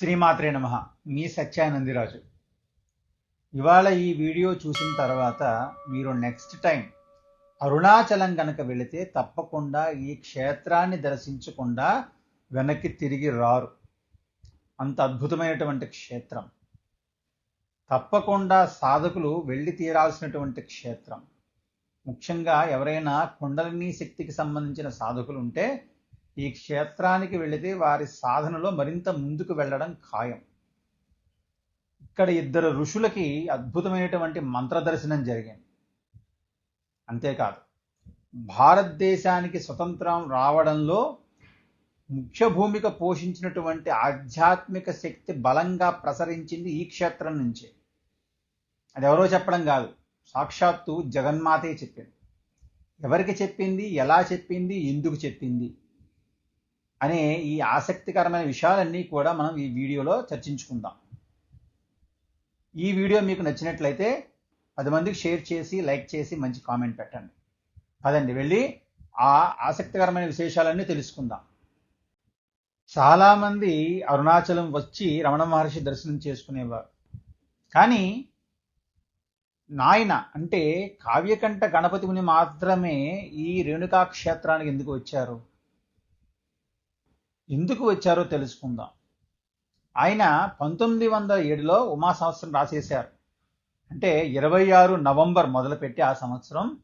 శ్రీమాత్రే నమ. మీ సత్యానందిరాజు. ఇవాళ ఈ వీడియో చూసిన తర్వాత మీరు నెక్స్ట్ టైం అరుణాచలం గనక వెళితే తప్పకుండా ఈ క్షేత్రాన్ని దర్శించకుండా వెనక్కి తిరిగి రారు. అంత అద్భుతమైనటువంటి క్షేత్రం. తప్పకుండా సాధకులు వెళ్ళి తీరాల్సినటువంటి క్షేత్రం. ముఖ్యంగా ఎవరైనా కుండలిని శక్తికి సంబంధించిన సాధకులు ఉంటే ఈ క్షేత్రానికి వెళితే వారి సాధనలో మరింత ముందుకు వెళ్ళడం ఖాయం. ఇక్కడ ఇద్దరు ఋషులకి అద్భుతమైనటువంటి మంత్ర దర్శనం జరిగింది. అంతేకాదు భారతదేశానికి స్వతంత్రం రావడంలో ముఖ్య భూమిక పోషించినటువంటి ఆధ్యాత్మిక శక్తి బలంగా ప్రసరించింది ఈ క్షేత్రం నుంచే. అది ఎవరో చెప్పడం కాదు సాక్షాత్తు జగన్మాతే చెప్పింది. ఎవరికి చెప్పింది ఎలా చెప్పింది ఎందుకు చెప్పింది? అనే ఈ ఆసక్తికరమైన విషయాలన్నీ కూడా మనం ఈ వీడియోలో చర్చించుకుందాం. ఈ వీడియో మీకు నచ్చినట్లయితే పది మందికి షేర్ చేసి లైక్ చేసి మంచి కామెంట్ పెట్టండి. పదండి వెళ్ళి ఆ ఆసక్తికరమైన విశేషాలన్నీ తెలుసుకుందాం. చాలామంది అరుణాచలం వచ్చి రమణ మహర్షి దర్శనం చేసుకునేవారు. కానీ నాయన అంటే కావ్యకంఠ గణపతి ముని మాత్రమే ఈ రేణుకా క్షేత్రానికి ఎందుకు వచ్చారు? ఎందుకు వచ్చారో తెలుసుకుందాం. ఆయన పంతొమ్మిది వందల ఏడులో ఉమా సంవత్సరం రాసేశారు. అంటే ఇరవై ఆరు నవంబర్ మొదలుపెట్టి ఆ సంవత్సరం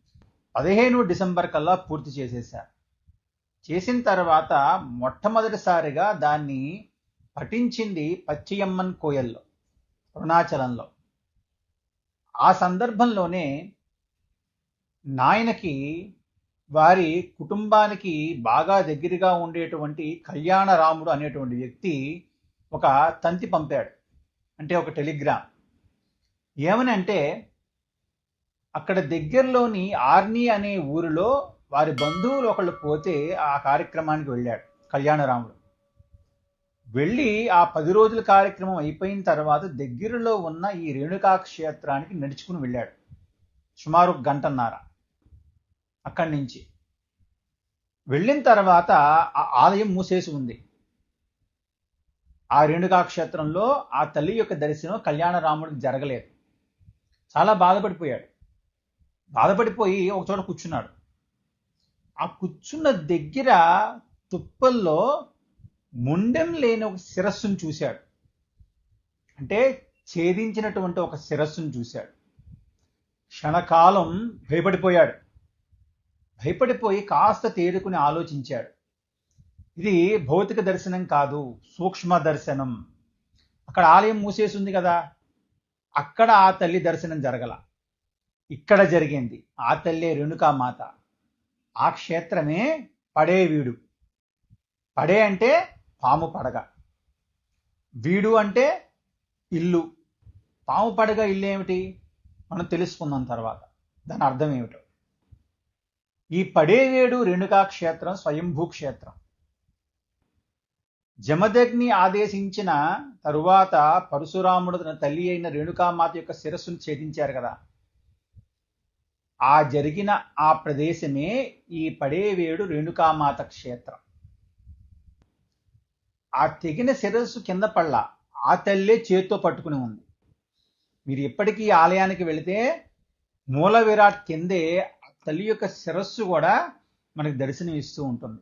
పదిహేను డిసెంబర్ కల్లా పూర్తి చేసేశారు. చేసిన తర్వాత మొట్టమొదటిసారిగా దాన్ని పఠించింది పచ్చియమ్మన్ కోయల్లో అరుణాచలంలో. ఆ సందర్భంలోనే నాయనకి వారి కుటుంబానికి బాగా దగ్గరగా ఉండేటువంటి కళ్యాణరాముడు అనేటువంటి వ్యక్తి ఒక తంతి పంపాడు. అంటే ఒక టెలిగ్రామ్. ఏమని అంటే అక్కడ దగ్గరలోని ఆర్ని అనే ఊరిలో వారి బంధువులు ఒకళ్ళు పోతే ఆ కార్యక్రమానికి వెళ్ళాడు కళ్యాణరాముడు. వెళ్ళి ఆ పది రోజుల కార్యక్రమం అయిపోయిన తర్వాత దగ్గరలో ఉన్న ఈ రేణుకా క్షేత్రానికి నడుచుకుని వెళ్ళాడు. సుమారు గంటన్నర. అక్కడి నుంచి వెళ్ళిన తర్వాత ఆ ఆలయం మూసేసి ఉంది. ఆ రేణుకా క్షేత్రంలో ఆ తల్లి యొక్క దర్శనం కళ్యాణరాముడికి జరగలేదు. చాలా బాధపడిపోయాడు. బాధపడిపోయి ఒక చోట కూర్చున్నాడు. ఆ కూర్చున్న దగ్గర తుప్పల్లో ముండెం లేని ఒక శిరస్సును చూశాడు. అంటే ఛేదించినటువంటి ఒక శిరస్సును చూశాడు. క్షణకాలం భయపడిపోయాడు. భయపడిపోయి కాస్త తేరుకుని ఆలోచించాడు. ఇది భౌతిక దర్శనం కాదు సూక్ష్మ దర్శనం. అక్కడ ఆలయం మూసేసింది కదా. అక్కడ ఆ తల్లి దర్శనం జరగల. ఇక్కడ జరిగింది. ఆ తల్లి రేణుకా మాత. ఆ క్షేత్రమే పడే వీడు. పడే అంటే పాము పడగ. వీడు అంటే ఇల్లు. పాము పడగ ఇల్లు ఏమిటి మనం తెలుసుకుందాం తర్వాత. దాని అర్థం ఏమిటో. ఈ పడేవేడు రేణుకా క్షేత్రం స్వయంభూ క్షేత్రం జమదగ్ని ఆదేశించిన తరువాత పరశురాముడు తన తల్లి అయిన రేణుకామాత యొక్క శిరస్సును ఛేదించారు కదా. ఆ జరిగిన ఆ ప్రదేశమే ఈ పడేవేడు రేణుకామాత క్షేత్రం. ఆ తెగిన శిరస్సు కింద పళ్ళ ఆ తల్లే చేత్తో పట్టుకుని ఉంది. మీరు ఎప్పటికీ ఆలయానికి వెళితే మూల విరాట్ కిందే తల్లి యొక్క శిరస్సు కూడా మనకు దర్శనం ఇస్తూ ఉంటుంది.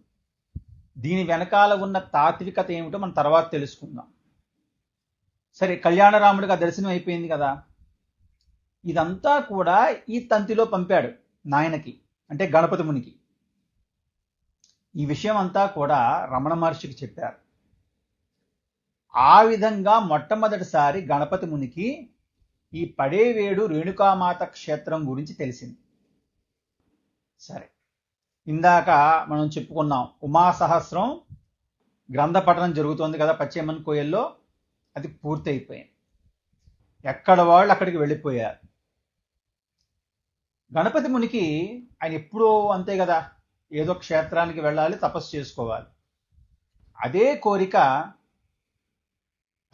దీని వెనకాల ఉన్న తాత్వికత ఏమిటో మనం తర్వాత తెలుసుకుందాం. సరే కళ్యాణరాముడికి ఆ దర్శనం అయిపోయింది కదా. ఇదంతా కూడా ఈ తంతిలో పంపాడు నాయనకి అంటే గణపతి మునికి. ఈ విషయం అంతా కూడా రమణ మహర్షికి చెప్పారు. ఆ విధంగా మొట్టమొదటిసారి గణపతి మునికి ఈ పడేవేడు రేణుకామాత క్షేత్రం గురించి తెలిసింది. సరే. ఇందాక మనం చెప్పుకున్నాం ఉమా సహస్రం గ్రంథ పఠనం జరుగుతోంది కదా పశ్చిమన్ కోయల్లో. అది పూర్తి అయిపోయింది ఎక్కడ వాళ్ళు అక్కడికి వెళ్ళిపోయారు? గణపతి మునికి ఆయన ఎప్పుడూ అంతే కదా ఏదో క్షేత్రానికి వెళ్ళాలి తపస్సు చేసుకోవాలి. అదే కోరిక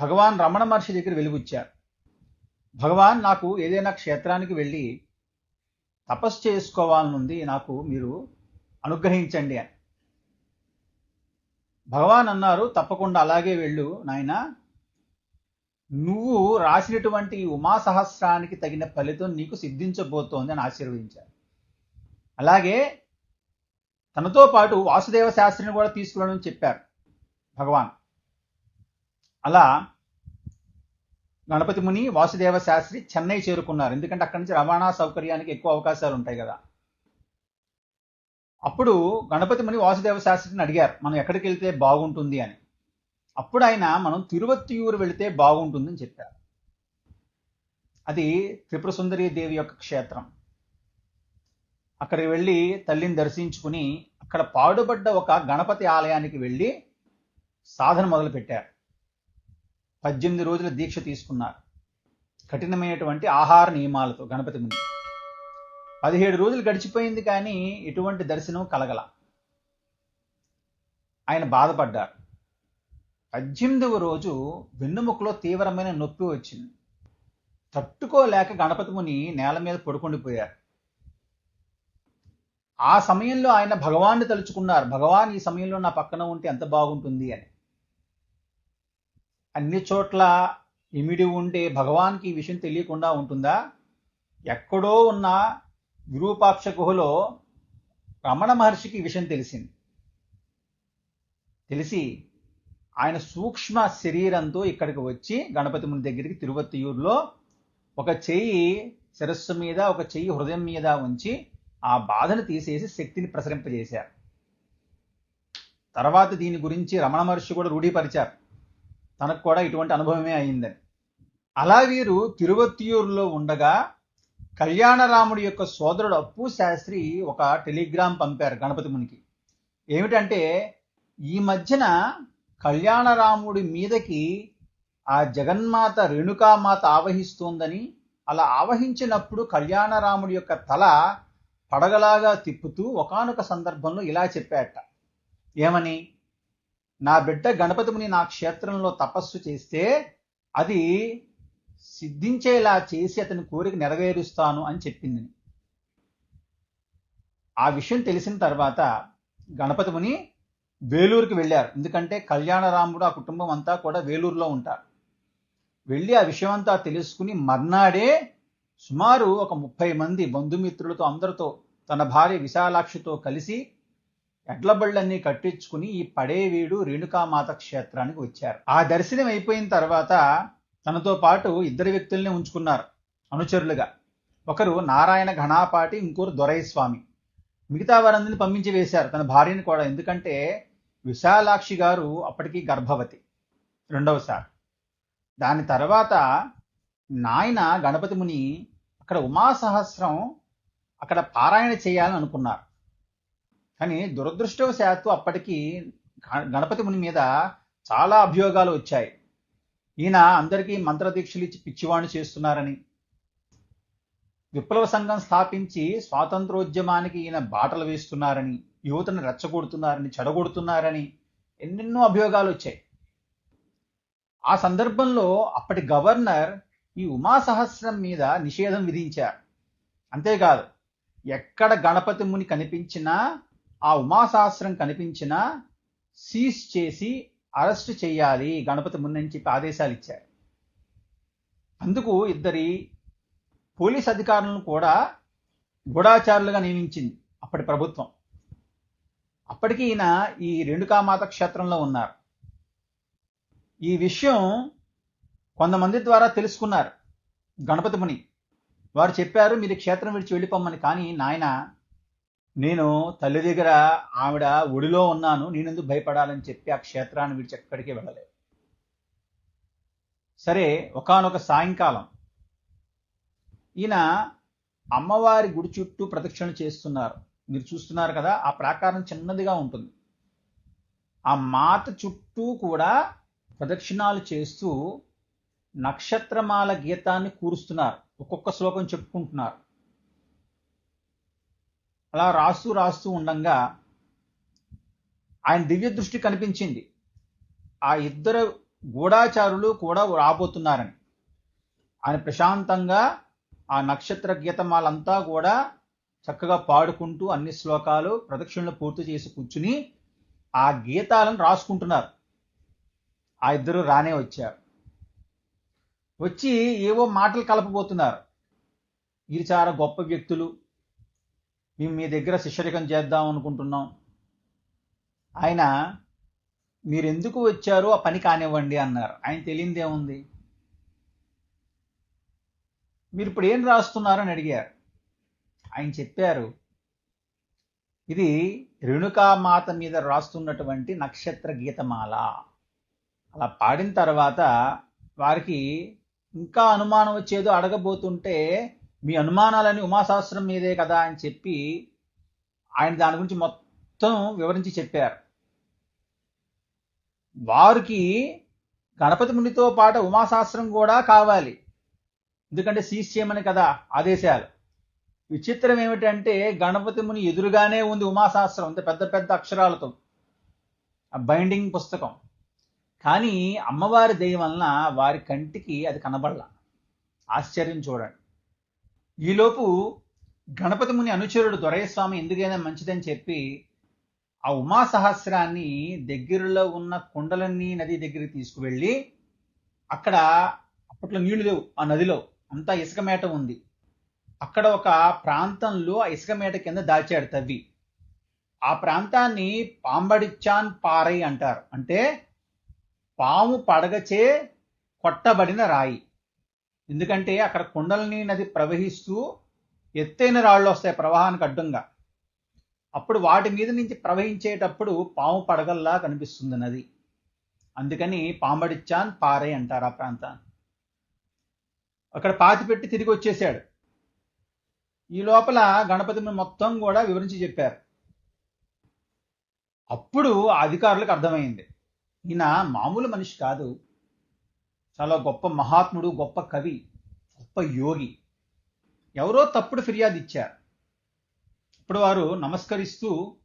భగవాన్ రమణ మహర్షి దగ్గర వెలుగుచ్చారు భగవాన్ నాకు ఏదైనా క్షేత్రానికి వెళ్ళి తపస్సు చేసుకోవాలనుంది నాకు మీరు అనుగ్రహించండి అని. భగవాన్ అన్నారు తప్పకుండా అలాగే వెళ్ళు నాయన. నువ్వు రాసినటువంటి ఉమా సహస్రానికి తగిన ఫలితం నీకు సిద్ధించబోతోంది అని ఆశీర్వదించారు. అలాగే తనతో పాటు వాసుదేవ శాస్త్రిని కూడా తీసుకురావడం చెప్పారు భగవాన్. అలా గణపతి ముని వాసుదేవ శాస్త్రి చెన్నై చేరుకున్నారు. ఎందుకంటే అక్కడి నుంచి రవాణా సౌకర్యానికి ఎక్కువ అవకాశాలు ఉంటాయి కదా. అప్పుడు గణపతి ముని వాసుదేవ శాస్త్రిని అడిగారు మనం ఎక్కడికి వెళ్తే బాగుంటుంది అని. అప్పుడు ఆయన మనం తిరువత్తియూరు వెళితే బాగుంటుందని చెప్పారు. అది త్రిపుర సుందరి దేవి యొక్క క్షేత్రం. అక్కడికి వెళ్ళి తల్లిని దర్శించుకుని అక్కడ పాడుబడ్డ ఒక గణపతి ఆలయానికి వెళ్ళి సాధన మొదలుపెట్టారు. పద్దెనిమిది రోజుల దీక్ష తీసుకున్నారు. కఠినమైనటువంటి ఆహార నియమాలతో గణపతి ముందు. పదిహేడు రోజులు గడిచిపోయింది కానీ ఎటువంటి దర్శనం కలగల. ఆయన బాధపడ్డారు. పద్దెనిమిదవ రోజు వెన్నుముకలో తీవ్రమైన నొప్పి వచ్చింది. తట్టుకోలేక గణపతి ముని నేల మీద పడుకుండిపోయారు. ఆ సమయంలో ఆయన భగవాన్ని తలుచుకున్నారు. భగవాన్ ఈ సమయంలో నా పక్కన ఉంటే ఎంత బాగుంటుంది అని. అన్ని చోట్ల ఇమిడి ఉండే భగవాన్కి ఈ విషయం తెలియకుండా ఉంటుందా? ఎక్కడో ఉన్న విరూపాక్ష గుహలో రమణ మహర్షికి విషయం తెలిసింది. తెలిసి ఆయన సూక్ష్మ శరీరంతో ఇక్కడికి వచ్చి గణపతి ముని దగ్గరికి తిరువత్తియూరులో ఒక చెయ్యి శిరస్సు మీద ఒక చెయ్యి హృదయం మీద ఉంచి ఆ బాధను తీసేసి శక్తిని ప్రసరింపజేశారు. తర్వాత దీని గురించి రమణ మహర్షి కూడా రూఢీపరిచారు. తనకు కూడా ఇటువంటి అనుభవమే అయిందని. అలా వీరు తిరువత్తియూరులో ఉండగా కళ్యాణరాముడి యొక్క సోదరుడు అప్పు శాస్త్రి ఒక టెలిగ్రామ్ పంపారు గణపతి మునికి. ఏమిటంటే ఈ మధ్యన కళ్యాణరాముడి మీదకి ఆ జగన్మాత రేణుకామాత ఆవహిస్తోందని అలా ఆవహించినప్పుడు కళ్యాణరాముడి యొక్క తల పడగలాగా తిప్పుతూ ఒకానొక సందర్భంలో ఇలా చెప్పాట. ఏమని? నా బిడ్డ గణపతిముని నా క్షేత్రంలో తపస్సు చేస్తే అది సిద్ధించేలా చేసి అతని కోరిక నెరవేరుస్తాను అని చెప్పింది. ఆ విషయం తెలిసిన తర్వాత గణపతిముని వేలూరుకి వెళ్ళారు. ఎందుకంటే కళ్యాణరాముడు ఆ కుటుంబం అంతా కూడా వేలూరులో ఉంటారు. వెళ్ళి ఆ విషయం అంతా తెలుసుకుని మర్నాడే సుమారు ఒక ముప్పై మంది బంధుమిత్రులతో అందరితో తన భార్య విశాలాక్షితో కలిసి ఎడ్ల బళ్ళన్నీ కట్టించుకుని ఈ పడేవీడు రేణుకామాత క్షేత్రానికి వచ్చారు. ఆ దర్శనం అయిపోయిన తర్వాత తనతో పాటు ఇద్దరు వ్యక్తుల్ని ఉంచుకున్నారు అనుచరులుగా. ఒకరు నారాయణ ఘనాపాటి ఇంకోరు దొరైస్వామి మిగతా వారందరిని పంపించి వేశారు తన భార్యని కూడా ఎందుకంటే విశాలాక్షి గారు అప్పటికి గర్భవతి. రెండవసారి. దాని తర్వాత నాయన గణపతి ముని అక్కడ ఉమా సహస్రం అక్కడ పారాయణ చేయాలని అనుకున్నారు. కానీ దురదృష్టవశాత్తు అప్పటికి గణపతి ముని మీద చాలా అభియోగాలు వచ్చాయి. ఈయన అందరికీ మంత్రదీక్షలు ఇచ్చి పిచ్చివాణి చేస్తున్నారని. విప్లవ సంఘం స్థాపించి స్వాతంత్రోద్యమానికి ఈయన బాటలు వేస్తున్నారని యువతను రెచ్చగొడుతున్నారని చెడగొడుతున్నారని ఎన్నెన్నో అభియోగాలు వచ్చాయి. ఆ సందర్భంలో అప్పటి గవర్నర్ ఈ ఉమా సహస్రం మీద నిషేధం విధించారు. అంతేకాదు ఎక్కడ గణపతి ముని కనిపించినా ఆ ఉమాశాస్త్రం కనిపించినా సీజ్ చేసి అరెస్ట్ చేయాలి. గణపతి ముని చెప్పి ఆదేశాలు ఇచ్చారు. అందుకు ఇద్దరి పోలీస్ అధికారులను కూడా గూఢాచారులుగా నియమించింది అప్పటి ప్రభుత్వం. అప్పటికి ఈయన ఈ రేణుకామాత క్షేత్రంలో ఉన్నారు. ఈ విషయం కొంతమంది ద్వారా తెలుసుకున్నారు. గణపతి ముని వారు చెప్పారు మీరు క్షేత్రం విడిచి వెళ్ళిపోమ్మని. కానీ నాయన నేను తల్లి దగ్గర ఆవిడ ఒడిలో ఉన్నాను నేనెందుకు భయపడాలని చెప్పి ఆ క్షేత్రాన్ని విడిచి ఎక్కడికి వెళ్ళలేదు. సరే ఒకనొక సాయంకాలం ఈయన అమ్మవారి గుడి చుట్టూ ప్రదక్షిణ చేస్తున్నారు. మీరు చూస్తున్నారు కదా ఆ ప్రాకారం చిన్నదిగా ఉంటుంది. ఆ మాత చుట్టూ కూడా ప్రదక్షిణాలు చేస్తూ నక్షత్రమాల గీతాన్ని కూరుస్తున్నారు. ఒక్కొక్క శ్లోకం చెప్పుకుంటున్నారు. అలా రాస్తూ రాస్తూ ఉండగా ఆయన దివ్య దృష్టి కనిపించింది. ఆ ఇద్దరు గూఢాచారులు కూడా రాబోతున్నారని. ఆయన ప్రశాంతంగా ఆ నక్షత్ర గీతమాలంతా కూడా చక్కగా పాడుకుంటూ అన్ని శ్లోకాలు ప్రదక్షిణలు పూర్తి చేసి కూర్చుని ఆ గీతాలను రాసుకుంటున్నారు. ఆ ఇద్దరు రానే వచ్చారు. వచ్చి ఏవో మాటలు కలపబోతున్నారు. వీరు చాలా గొప్ప వ్యక్తులు. మేము మీ దగ్గర శిష్యరికం చేద్దాం అనుకుంటున్నాం. ఆయన మీరు ఎందుకు వచ్చారో ఆ పని కానివ్వండి అన్నారు. ఆయన తెలియంది ఏముంది? మీరు ఇప్పుడు ఏం రాస్తున్నారని అడిగారు. ఆయన చెప్పారు ఇది రేణుకామాత మీద రాస్తున్నటువంటి నక్షత్ర గీతమాల. అలా పాడిన తర్వాత వారికి ఇంకా అనుమానం వచ్చేదో అడగబోతుంటే మీ అనుమానాలని ఉమాశాస్త్రం మీదే కదా అని చెప్పి ఆయన దాని గురించి మొత్తం వివరించి చెప్పారు. వారికి గణపతి మునితో పాటు ఉమాశాస్త్రం కూడా కావాలి. ఎందుకంటే సీజ్ కదా ఆదేశాలు. విచిత్రం ఏమిటంటే గణపతి ముని ఎదురుగానే ఉంది ఉమాశాస్త్రం అంటే పెద్ద పెద్ద అక్షరాలతో. ఆ బైండింగ్ పుస్తకం. కానీ అమ్మవారి దయ వలన వారి కంటికి అది కనబడల. ఆశ్చర్యం చూడండి. ఈలోపు గణపతి ముని అనుచరుడు దొరయస్వామి ఎందుకైనా మంచిదని చెప్పి ఆ ఉమా సహస్రాన్ని దగ్గరలో ఉన్న కుండలన్నీ నది దగ్గరికి తీసుకువెళ్ళి అక్కడ అప్పట్లో నీళ్ళు లేవు ఆ నదిలో. అంతా ఇసుక మేట ఉంది. అక్కడ ఒక ప్రాంతంలో ఆ ఇసుక మేట కింద దాచాడు తవ్వి. ఆ ప్రాంతాన్ని పాంబడిచ్చాన్ పారై అంటారు. అంటే పాము పడగచే కొట్టబడిన రాయి. ఎందుకంటే అక్కడ కుండలని నది ప్రవహిస్తూ ఎత్తైన రాళ్ళు వస్తాయి ప్రవాహానికి అడ్డంగా. అప్పుడు వాటి మీద నుంచి ప్రవహించేటప్పుడు పాము పడగల్లా కనిపిస్తుంది నది. అందుకని పాంబడిచ్చాన్ పారే అంటారు ఆ ప్రాంతాన్ని. అక్కడ పాతి పెట్టి తిరిగి వచ్చేసాడు ఈ లోపల గణపతిని మొత్తం కూడా వివరించి చెప్పారు. అప్పుడు ఆ అధికారులకు అర్థమైంది. ఈయన మామూలు మనిషి కాదు. చాలా గొప్ప మహాత్ముడు గొప్ప కవి గొప్ప యోగి. ఎవరో తప్పుడు ఫిర్యాదు ఇచ్చారు. ఇప్పుడు వారు నమస్కరిస్తూ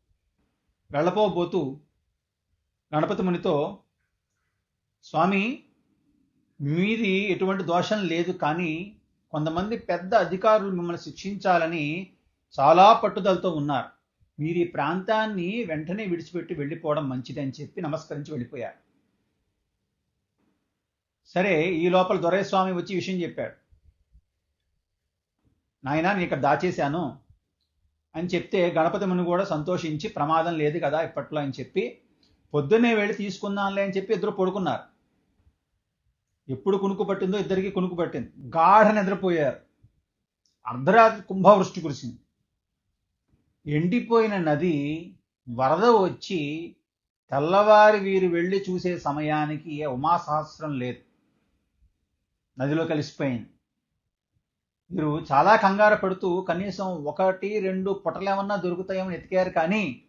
వెళ్ళపోబోతూ గణపతి మునితో స్వామి మీది ఎటువంటి దోషం లేదు కానీ కొంతమంది పెద్ద అధికారులు మిమ్మల్ని శిక్షించాలని చాలా పట్టుదలతో ఉన్నారు. మీరు ఈ ప్రాంతాన్ని వెంటనే విడిచిపెట్టి వెళ్ళిపోవడం మంచిదని చెప్పి నమస్కరించి వెళ్ళిపోయారు. సరే ఈ లోపల దొరైస్వామి వచ్చి విషయం చెప్పాడు. నాయన నేను ఇక్కడ దాచేశాను. అని చెప్తే గణపతి ముని కూడా సంతోషించి ప్రమాదం లేదు కదా ఇప్పట్లో అని చెప్పి పొద్దున్నే వెళ్ళి తీసుకుందాంలే అని చెప్పి ఇద్దరు పడుకున్నారు. ఎప్పుడు కునుకు పట్టిందో ఇద్దరికి కునుకు పట్టింది. గాఢ నిద్రపోయారు. అర్ధరాత్రి కుంభవృష్టి కురిసింది. ఎండిపోయిన నది వరద వచ్చి తెల్లవారి వీరు వెళ్ళి చూసే సమయానికి ఉమాసహస్రం లేదు. నదిలో కలిసిపోయింది. వీరు చాలా కంగారు పడుతూ కనీసం ఒకటి రెండు పుటలేమన్నా దొరుకుతాయేమని ఎతికారు కానీ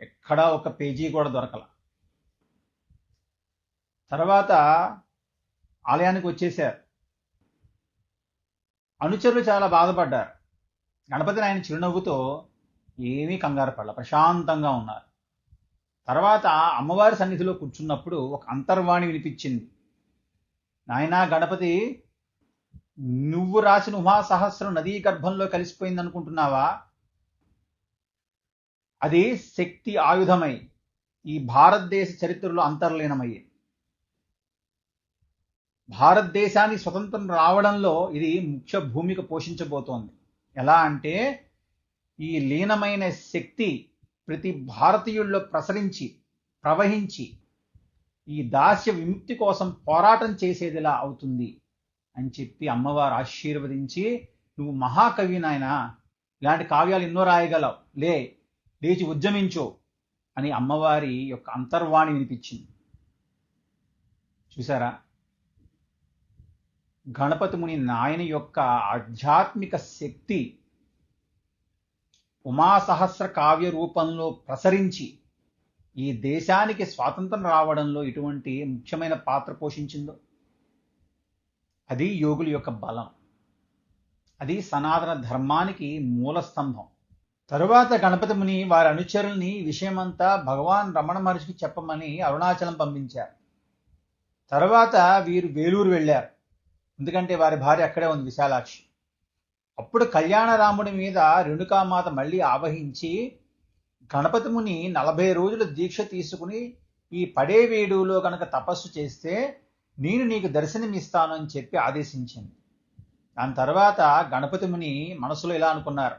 ఎక్కడా ఒక పేజీ కూడా దొరకల. తర్వాత ఆలయానికి వచ్చేశారు. అనుచరులు చాలా బాధపడ్డారు. గణపతి ఆయన చిరునవ్వుతో ఏమీ కంగారు పడల ప్రశాంతంగా ఉన్నారు. తర్వాత అమ్మవారి సన్నిధిలో కూర్చున్నప్పుడు ఒక అంతర్వాణి వినిపించింది. నాయనా గణపతి నువ్వు రాసిన ఉమాసహస్రం నదీ గర్భంలో కలిసిపోయింది అనుకుంటున్నావా అది శక్తి ఆయుధమై ఈ భారతదేశ చరిత్రలో అంతర్లీనమయ్యేది భారతదేశానికి స్వతంత్రం రావడంలో ఇది ముఖ్య భూమిక పోషించబోతోంది. ఎలా అంటే ఈ లీనమైన శక్తి ప్రతి భారతీయుల్లో ప్రసరించి ప్రవహించి ఈ దాస్య విముక్తి కోసం పోరాటం చేసేదిలా అవుతుంది అని చెప్పి అమ్మవారు ఆశీర్వదించి నువ్వు మహాకవి నాయన ఇలాంటి కావ్యాలు ఎన్నో రాయగలవు. లే లేచి ఉద్యమించు అని అమ్మవారి యొక్క అంతర్వాణి వినిపించింది. చూసారా? గణపతి ముని నాయన యొక్క ఆధ్యాత్మిక శక్తి ఉమాసహస్ర కావ్య రూపంలో ప్రసరించి ఈ దేశానికి స్వాతంత్రం రావడంలో ఎటువంటి ముఖ్యమైన పాత్ర పోషించిందో? అది యోగుల యొక్క బలం. అది సనాతన ధర్మానికి మూల స్తంభం. తరువాత గణపతి ముని వారి అనుచరుల్ని విషయమంతా భగవాన్ రమణ మహర్షికి చెప్పమని అరుణాచలం పంపించారు. తర్వాత వీరు వేలూరు వెళ్ళారు. ఎందుకంటే వారి భార్య అక్కడే ఉంది విశాలాక్షి. అప్పుడు కళ్యాణరాముడి మీద రేణుకామాత మళ్ళీ ఆవహించి గణపతి ముని నలభై రోజుల దీక్ష తీసుకుని ఈ పడేవేడులో కనుక తపస్సు చేస్తే నేను నీకు దర్శనమిస్తాను అని చెప్పి ఆదేశించింది. దాని తర్వాత గణపతి ముని మనసులో ఇలా అనుకున్నారు.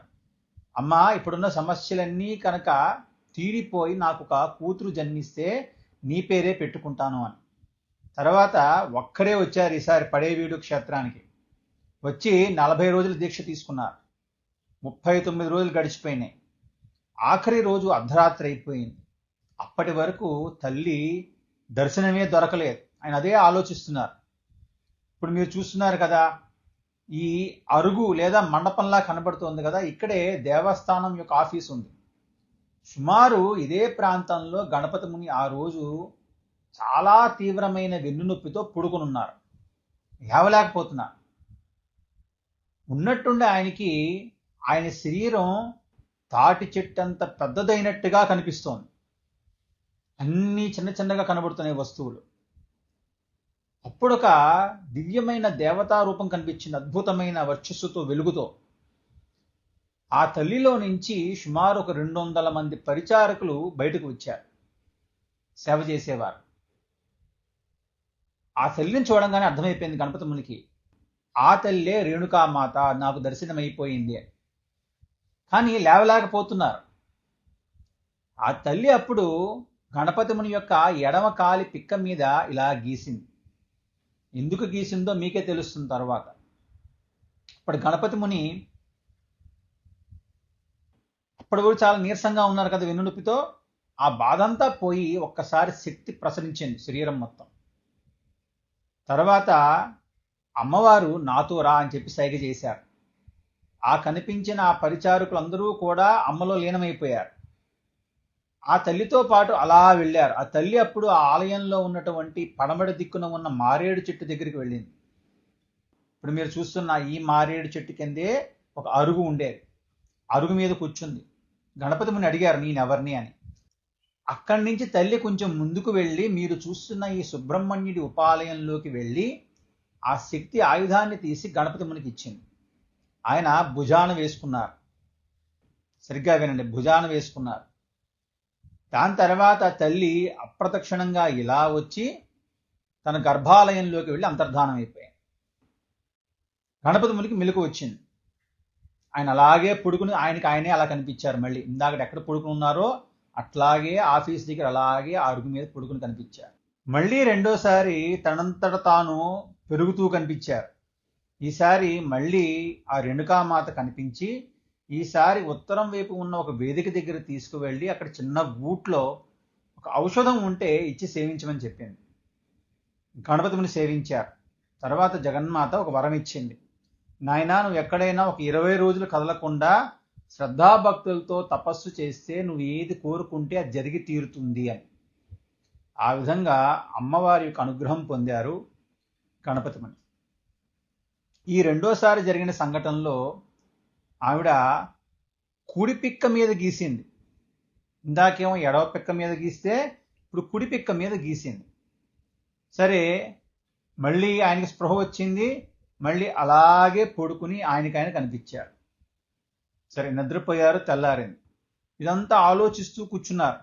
అమ్మా ఇప్పుడున్న సమస్యలన్నీ కనుక తీరిపోయి నాకు ఒక కూతురు జన్మిస్తే నీ పేరే పెట్టుకుంటాను అని. తర్వాత ఒక్కడే వచ్చారు ఈసారి పడేవీడు క్షేత్రానికి. వచ్చి నలభై రోజులు దీక్ష తీసుకున్నారు. ముప్పై తొమ్మిది రోజులు గడిచిపోయినాయి. ఆఖరి రోజు అర్ధరాత్రి అయిపోయింది. అప్పటి వరకు తల్లి దర్శనమే దొరకలేదు. ఆయన అదే ఆలోచిస్తున్నారు. ఇప్పుడు మీరు చూస్తున్నారు కదా ఈ అరుగు లేదా మండపంలా కనబడుతోంది కదా ఇక్కడే దేవస్థానం యొక్క ఆఫీస్ ఉంది. సుమారు ఇదే ప్రాంతంలో గణపతి ముని ఆ రోజు చాలా తీవ్రమైన వెన్నునొప్పితో పుడుకునున్నారు. లేవలేకపోతున్నారు. ఉన్నట్టుండి ఆయనకి ఆయన శరీరం తాటి చెట్టు అంత పెద్దదైనట్టుగా కనిపిస్తోంది. అన్నీ చిన్న చిన్నగా కనబడుతున్నాయి వస్తువులు. అప్పుడొక దివ్యమైన దేవతారూపం కనిపించింది. అద్భుతమైన వర్చస్సుతో వెలుగుతో. ఆ తల్లిలో నుంచి సుమారు ఒక రెండు వందల మంది పరిచారకులు బయటకు వచ్చారు. సేవ చేసేవారు. ఆ తల్లిని చూడంగానే అర్థమైపోయింది గణపతి మునికి. ఆ తల్లే రేణుకామాత నాకు దర్శనమైపోయింది అని. కానీ లేవలేకపోతున్నారు. ఆ తల్లి అప్పుడు గణపతి ముని యొక్క ఎడమ కాలి పిక్క మీద ఇలా గీసింది. ఎందుకు గీసిందో మీకే తెలుస్తుంది తర్వాత. ఇప్పుడు గణపతి ముని అప్పుడు కూడా చాలా నీరసంగా ఉన్నారు కదా వెన్నునొప్పితో. ఆ బాధ అంతా పోయి ఒక్కసారి శక్తి ప్రసరించింది శరీరం మొత్తం. తర్వాత అమ్మవారు నాతో రా అని చెప్పి సైగ చేశారు. ఆ కనిపించిన ఆ పరిచారకులందరూ కూడా అమ్మలో లీనమైపోయారు. ఆ తల్లితో పాటు అలా వెళ్ళారు. ఆ తల్లి అప్పుడు ఆ ఆలయంలో ఉన్నటువంటి పడమడి దిక్కున ఉన్న మారేడు చెట్టు దగ్గరికి వెళ్ళింది. ఇప్పుడు మీరు చూస్తున్న ఈ మారేడు చెట్టు కిందే ఒక అరుగు ఉండేది. అరుగు మీద కూర్చుంది. గణపతి ముని అడిగారు నేనెవరిని? అని. అక్కడి నుంచి తల్లి కొంచెం ముందుకు వెళ్ళి మీరు చూస్తున్న ఈ సుబ్రహ్మణ్యుడి ఉపాలయంలోకి వెళ్ళి ఆ శక్తి ఆయుధాన్ని తీసి గణపతి మునికి ఇచ్చింది. ఆయన భుజాన వేసుకున్నారు. సరిగ్గా వినండి భుజాన వేసుకున్నారు. దాని తర్వాత తల్లి అప్రదక్షిణంగా ఇలా వచ్చి తన గర్భాలయంలోకి వెళ్ళి అంతర్ధానం అయిపోయాయి. గణపతి మునికి మెలకు వచ్చింది. ఆయన అలాగే పుడుకుని ఆయనకి ఆయనే అలా కనిపించారు మళ్ళీ. ఇందాక ఎక్కడ పుడుకుని ఉన్నారో అట్లాగే ఆఫీస్ దగ్గర అలాగే అరుగు మీద పుడుకుని కనిపించారు. మళ్ళీ రెండోసారి తనంతట తాను పెరుగుతూ కనిపించారు. ఈసారి మళ్ళీ ఆ రేణుకామాత కనిపించి ఈసారి ఉత్తరం వైపు ఉన్న ఒక వేదిక దగ్గర తీసుకువెళ్ళి అక్కడ చిన్న గూట్లో ఒక ఔషధం ఉంటే ఇచ్చి సేవించమని చెప్పింది. గణపతిని సేవించారు. తర్వాత జగన్మాత ఒక వరం ఇచ్చింది. నాయన నువ్వు ఎక్కడైనా ఒక ఇరవై రోజులు కదలకుండా శ్రద్ధాభక్తులతో తపస్సు చేస్తే నువ్వు ఏది కోరుకుంటే అది జరిగి తీరుతుంది అని. ఆ విధంగా అమ్మవారి యొక్క అనుగ్రహం పొందారు గణపతిమని. ఈ రెండోసారి జరిగిన సంఘటనలో ఆవిడ కుడి పిక్క మీద గీసింది. ఇందాకేమో ఎడవ పిక్క మీద గీస్తే ఇప్పుడు కుడి పిక్క మీద గీసింది. సరే మళ్ళీ ఆయనకి స్పృహ వచ్చింది. మళ్ళీ అలాగే పడుకుని ఆయనకి ఆయన కనిపించారు సరే నిద్రపోయారు తెల్లారింది. ఇదంతా ఆలోచిస్తూ కూర్చున్నారు.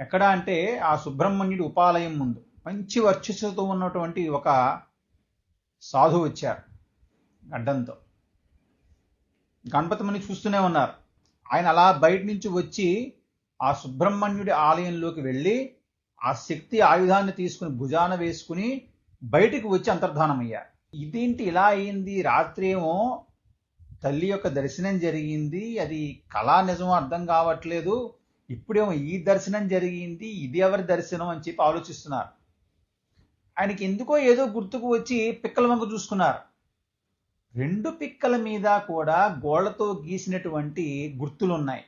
ఎక్కడ అంటే ఆ సుబ్రహ్మణ్యుడి ఉపాలయం ముందు. మంచి వర్చస్సుతో ఉన్నటువంటి ఒక సాధువు వచ్చారు. గడ్డంతో. గణపతిమని చూస్తూనే ఉన్నారు. ఆయన అలా బయట నుంచి వచ్చి ఆ సుబ్రహ్మణ్యుడి ఆలయంలోకి వెళ్ళి ఆ శక్తి ఆయుధాన్ని తీసుకుని భుజాన వేసుకుని బయటికి వచ్చి అంతర్ధానం అయ్యారు. ఇదేంటి ఇలా అయింది? రాత్రి ఏమో తల్లి యొక్క దర్శనం జరిగింది. అది కళా నిజం అర్థం కావట్లేదు. ఇప్పుడేమో ఈ దర్శనం జరిగింది. ఇది ఎవరి దర్శనం అని చెప్పి ఆలోచిస్తున్నారు. ఆయనకి ఎందుకో ఏదో గుర్తుకు వచ్చి పిక్కల వంక చూసుకున్నారు. రెండు పిక్కల మీద కూడా గోళ్ళతో గీసినటువంటి గుర్తులు ఉన్నాయి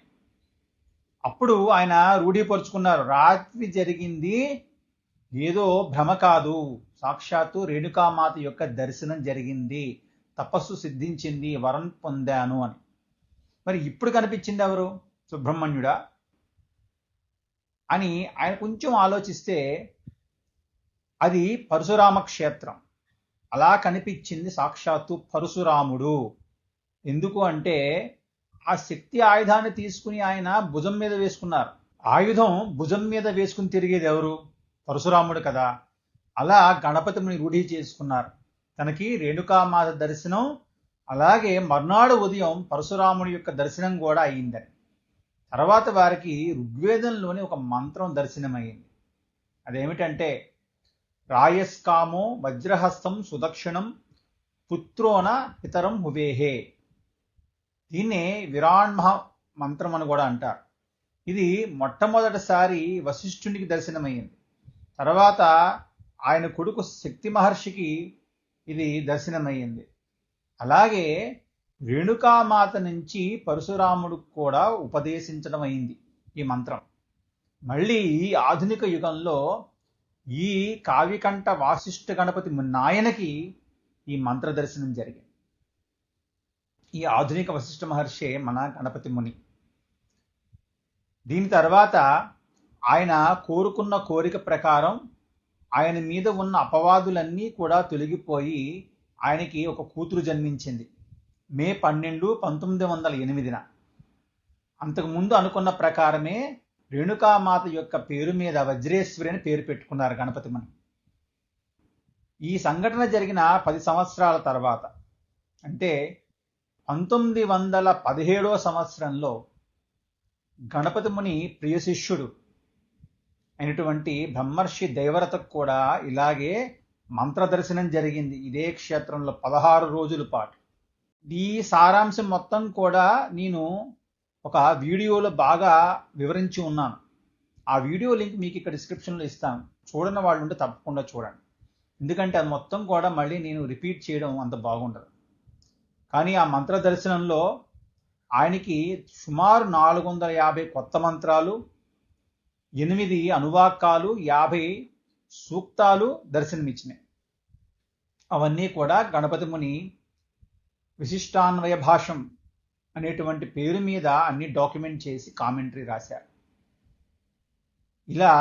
అప్పుడు ఆయన రూఢీపరుచుకున్నారు రాత్రి జరిగింది ఏదో భ్రమ కాదు. సాక్షాత్తు రేణుకామాత యొక్క దర్శనం జరిగింది. తపస్సు సిద్ధించింది వరం పొందాను అని. మరి ఇప్పుడు కనిపించింది ఎవరు? సుబ్రహ్మణ్యుడా? అని ఆయన కొంచెం ఆలోచిస్తే అది పరశురామ క్షేత్రం. అలా కనిపించింది సాక్షాత్తు పరశురాముడు. ఎందుకు అంటే ఆ శక్తి ఆయుధాన్ని తీసుకుని ఆయన భుజం మీద వేసుకున్నారు. ఆయుధం భుజం మీద వేసుకుని తిరిగేది ఎవరు? పరశురాముడు కదా. అలా గణపతిని రూఢి చేసుకున్నారు. తనకి రేణుకామాత దర్శనం అలాగే మర్నాడు ఉదయం పరశురాముడి యొక్క దర్శనం కూడా అయ్యిందని తర్వాత వారికి ఋగ్వేదంలోని ఒక మంత్రం దర్శనమైంది అదేమిటంటే రాయస్కామో వజ్రహస్తం సుదక్షిణం పుత్రోన పితరం హువేహే. దీన్నే విరాణ్మహ మంత్రం అని కూడా అంటారు. ఇది మొట్టమొదటిసారి వశిష్ఠునికి దర్శనమైంది తర్వాత ఆయన కొడుకు శక్తి మహర్షికి ఇది దర్శనమయ్యింది. అలాగే రేణుకామాత నుంచి పరశురాముడు కూడా ఉపదేశించడం అయింది ఈ మంత్రం. మళ్ళీ ఆధునిక యుగంలో ఈ కావ్యకంఠ వాసిష్ఠ గణపతి నాయనకి ఈ మంత్ర దర్శనం జరిగింది. ఈ ఆధునిక వశిష్ఠ మహర్షే మన గణపతి ముని. దీని తర్వాత ఆయన కోరుకున్న కోరిక ప్రకారం ఆయన మీద ఉన్న అపవాదులన్నీ కూడా తొలగిపోయి ఆయనకి ఒక కూతురు జన్మించింది. మే పన్నెండు పంతొమ్మిది వందల ఎనిమిదిన. అంతకుముందు అనుకున్న ప్రకారమే రేణుకామాత యొక్క పేరు మీద వజ్రేశ్వరి అని పేరు పెట్టుకున్నారు గణపతిమణి ఈ సంఘటన జరిగిన పది సంవత్సరాల తర్వాత అంటే పంతొమ్మిది వందల పదిహేడో సంవత్సరంలో గణపతి ముని ప్రియ శిష్యుడు అయినటువంటి బ్రహ్మర్షి దైవరతకు కూడా ఇలాగే మంత్ర దర్శనం జరిగింది. ఇదే క్షేత్రంలో పదహారు రోజుల పాటు. ఈ సారాంశం మొత్తం కూడా నేను ఒక వీడియోలో బాగా వివరించి ఉన్నాను. ఆ వీడియో లింక్ మీకు ఇక్కడ డిస్క్రిప్షన్లో ఇస్తాను. చూడని వాళ్ళు ఉంటే తప్పకుండా చూడండి. ఎందుకంటే అది మొత్తం కూడా మళ్ళీ నేను రిపీట్ చేయడం అంత బాగుండదు. కానీ ఆ మంత్ర దర్శనంలో ఆయనకి సుమారు నాలుగు వందల యాభై కొత్త మంత్రాలు ఎనిమిది అనువాకాలు యాభై సూక్తాలు దర్శనమిచ్చినాయి. అవన్నీ కూడా గణపతి ముని విశిష్టాన్వయ భాషం అనేటువంటి పేరు మీద అన్ని డాక్యుమెంట్ చేసి కామెంటరీ రాశారు. ఇలా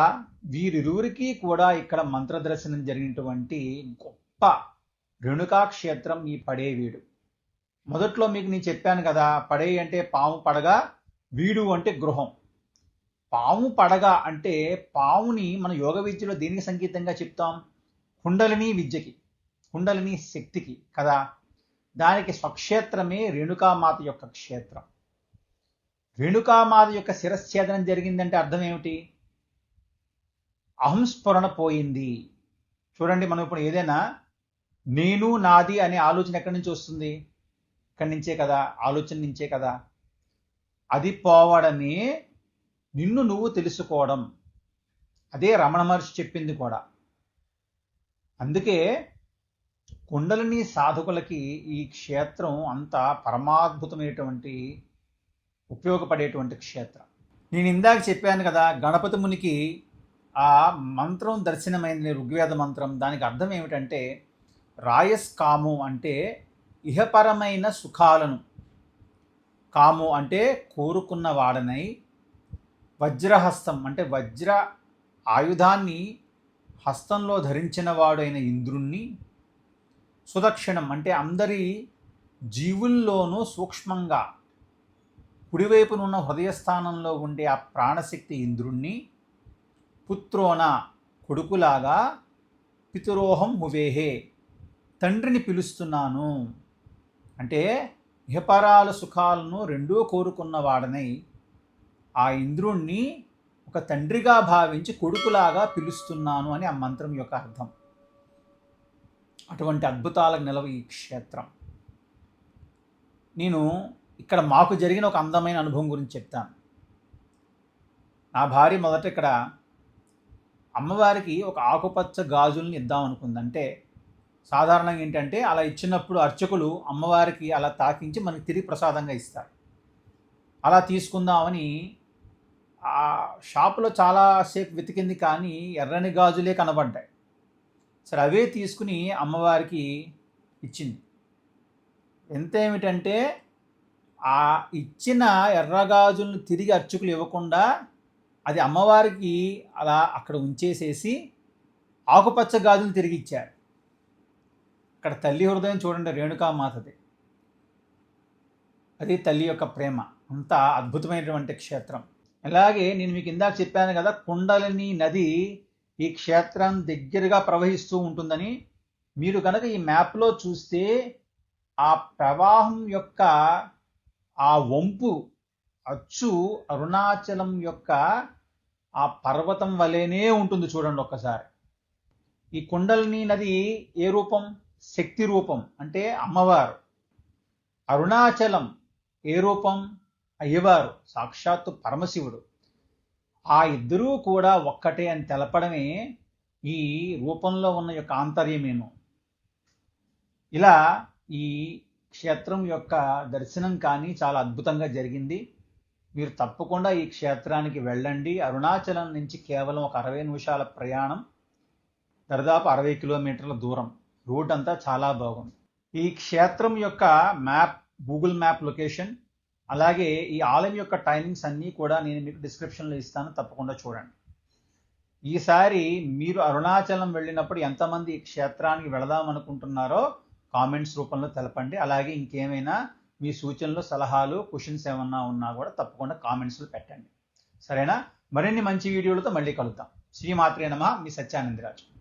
వీరిరువురికి కూడా ఇక్కడ మంత్ర దర్శనం జరిగినటువంటి గొప్ప రేణుకా క్షేత్రం ఈ పడేవీడు. మొదట్లో మీకు నేను చెప్పాను కదా పడే అంటే పాము పడగా వీడు అంటే గృహం. పాము పడగ అంటే పాముని మన యోగ విద్యలో దేనికి సంకేతంగా చెప్తాం? కుండలిని విద్యకి కుండలిని శక్తికి కదా. దానికి స్వక్షేత్రమే రేణుకామాత యొక్క క్షేత్రం. రేణుకామాత యొక్క శిరశ్ఛేదనం జరిగిందంటే అర్థం ఏమిటి? అహంస్ఫురణ పోయింది. చూడండి మనం ఇప్పుడు ఏదైనా నేను నాది అనే ఆలోచన ఎక్కడి నుంచి వస్తుంది? ఇక్కడి నుంచే కదా ఆలోచన నుంచే కదా. అది పోవడమే నిన్ను నువ్వు తెలుసుకోవడం. అదే రమణ మహర్షి చెప్పింది కూడా. అందుకే కుండలిని సాధకులకి ఈ క్షేత్రం అంత పరమాద్భుతమైనటువంటి ఉపయోగపడేటువంటి క్షేత్రం. నేను ఇందాక చెప్పాను కదా గణపతి మునికి ఆ మంత్రం దర్శనమైంది ఋగ్వేద మంత్రం. దానికి అర్థం ఏమిటంటే రాయస్ కాము అంటే ఇహపరమైన సుఖాలను. కాము అంటే కోరుకున్న వాడనై వజ్రహస్తం అంటే వజ్ర ఆయుధాన్ని హస్తంలో ధరించిన వాడైన ఇంద్రుణ్ణి సుదక్షిణం అంటే అందరి జీవుల్లోనూ సూక్ష్మంగా కుడివైపునున్న హృదయస్థానంలో ఉండే ఆ ప్రాణశక్తి ఇంద్రుణ్ణి పుత్రోన కొడుకులాగా పితురోహం హువేహే తండ్రిని పిలుస్తున్నాను. అంటే ఇహపరాల సుఖాలను రెండూ కోరుకున్న వాడనై ఆ ఇంద్రుణ్ణి ఒక తండ్రిగా భావించి కొడుకులాగా పిలుస్తున్నాను అని ఆ మంత్రం యొక్క అర్థం. అటువంటి అద్భుతాలకు నిలవ ఈ క్షేత్రం. నేను ఇక్కడ మాకు జరిగిన ఒక అందమైన అనుభవం గురించి చెప్తాను. నా భార్య మొదట ఇక్కడ అమ్మవారికి ఒక ఆకుపచ్చ గాజుల్ని ఇద్దాం అనుకుందంటే సాధారణంగా ఏంటంటే అలా ఇచ్చినప్పుడు అర్చకులు అమ్మవారికి అలా తాకించి మనకి తిరిగి ప్రసాదంగా ఇస్తారు. అలా తీసుకుందామని ఆ షాపులో చాలాసేపు వెతికింది కానీ ఎర్రని గాజులే కనబడ్డాయి. సరే అవే తీసుకుని అమ్మవారికి ఇచ్చింది. ఎంత ఏమిటంటే ఆ ఇచ్చిన ఎర్రగాజులను తిరిగి అర్చకులు ఇవ్వకుండా అది అమ్మవారికి అలా అక్కడ ఉంచేసేసి ఆకుపచ్చ గాజులు తిరిగి ఇచ్చారు. అక్కడ తల్లి హృదయం చూడండి రేణుకామాతది. అది తల్లి యొక్క ప్రేమ. అంత అద్భుతమైనటువంటి క్షేత్రం. అలాగే నేను మీకు ఇందాక చెప్పాను కదా కుండలిని నది ఈ క్షేత్రం దగ్గరగా ప్రవహిస్తూ ఉంటుందని మీరు కనుక ఈ మ్యాప్లో చూస్తే ఆ ప్రవాహం యొక్క ఆ వంపు అచ్చు అరుణాచలం యొక్క ఆ పర్వతం వలెనే ఉంటుంది చూడండి ఒక్కసారి. ఈ కుండలిని నది ఏ రూపం? శక్తి రూపం అంటే అమ్మవారు. అరుణాచలం ఏ రూపం? అయ్యవారు సాక్షాత్తు పరమశివుడు. ఆ ఇద్దరూ కూడా ఒక్కటే అని తెలపడమే ఈ రూపంలో ఉన్న యొక్క ఆంతర్యమేను. ఇలా ఈ క్షేత్రం యొక్క దర్శనం కానీ చాలా అద్భుతంగా జరిగింది. మీరు తప్పకుండా ఈ క్షేత్రానికి వెళ్ళండి. అరుణాచలం నుంచి కేవలం ఒక అరవై నిమిషాల ప్రయాణం. దాదాపు అరవై కిలోమీటర్ల దూరం. రోడ్ అంతా చాలా బాగుంది. ఈ క్షేత్రం యొక్క మ్యాప్ గూగుల్ మ్యాప్ లొకేషన్ అలాగే ఈ ఆలయం యొక్క టైమింగ్స్ అన్నీ కూడా నేను మీకు డిస్క్రిప్షన్లో ఇస్తాను తప్పకుండా చూడండి. ఈసారి మీరు అరుణాచలం వెళ్ళినప్పుడు ఎంతమంది ఈ క్షేత్రానికి వెళదాం అనుకుంటున్నారో కామెంట్స్ రూపంలో తెలపండి. అలాగే ఇంకేమైనా మీ సూచనలు సలహాలు క్వశ్చన్స్ ఏమన్నా ఉన్నా కూడా తప్పకుండా కామెంట్స్లో పెట్టండి. సరేనా? మరిన్ని మంచి వీడియోలతో మళ్ళీ కలుద్దాం. శ్రీమాత్రే నమ. మీ సత్యానందరాజు.